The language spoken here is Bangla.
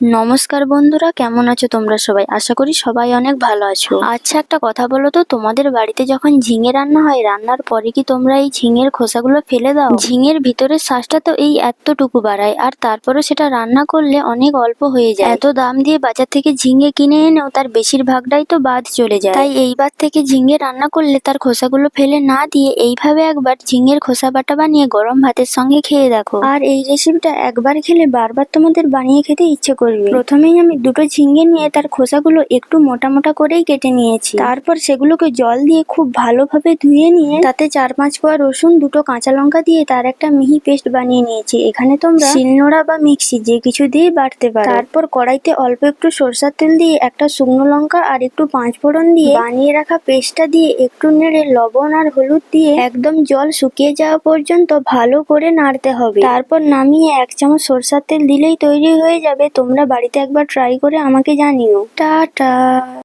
নমস্কার বন্ধুরা, কেমন আছো তোমরা সবাই? আশা করি সবাই অনেক ভালো আছো। আচ্ছা একটা কথা বলো তো, তোমাদের বাড়িতে যখন ঝিঙে রান্না হয়, রান্নার পরে কি তোমরা এই ঝিঙের খোসাগুলো ফেলে দাও? ঝিঙের ভিতরের শ্বাসটা তো এই এতটুকু বাড়ায়, আর তারপরে সেটা রান্না করলে অনেক অল্প হয়ে যায়। এত দাম দিয়ে বাজার থেকে ঝিঙে কিনে এনেও তার বেশিরভাগটাই তো বাদ চলে যায়। তাই এইবার থেকে ঝিঙে রান্না করলে তার খোসাগুলো ফেলে না দিয়ে এইভাবে একবার ঝিঙের খোসা বাটা বানিয়ে গরম ভাতের সঙ্গে খেয়ে দেখো। আর এই রেসিপিটা একবার খেলে বারবার তোমাদের বানিয়ে খেতে ইচ্ছে করবে। প্রথমেই আমি দুটো ঝিঙে নিয়ে তার খোসাগুলো একটু মোটা মোটা করেই কেটে নিয়েছি। তারপর সেগুলোকে জল দিয়ে খুব ভালোভাবে ধুয়ে নিয়ে তাতে চার পাঁচ কোয়া রসুন, দুটো কাঁচা লঙ্কা দিয়ে তার একটা মিহি পেস্ট বানিয়ে নিয়েছি। এখানে তোমরা শিলনোড়া বা মিক্সি যে কিছু দিয়ে বাটতে পারো। তারপর কড়াইতে অল্প একটু সরষার তেল দিয়ে একটা শুকনো লঙ্কা আর একটু পাঁচ ফোড়ন দিয়ে বানিয়ে রাখা পেস্টটা দিয়ে একটু নেড়ে লবণ আর হলুদ দিয়ে একদম জল শুকিয়ে যাওয়া পর্যন্ত ভালো করে নাড়তে হবে। তারপর নামিয়ে এক চামচ সরষার তেল দিলেই তৈরি হয়ে যাবে। তোমরা বাড়িতে একবার ট্রাই করে আমাকে জানিও। টাটা।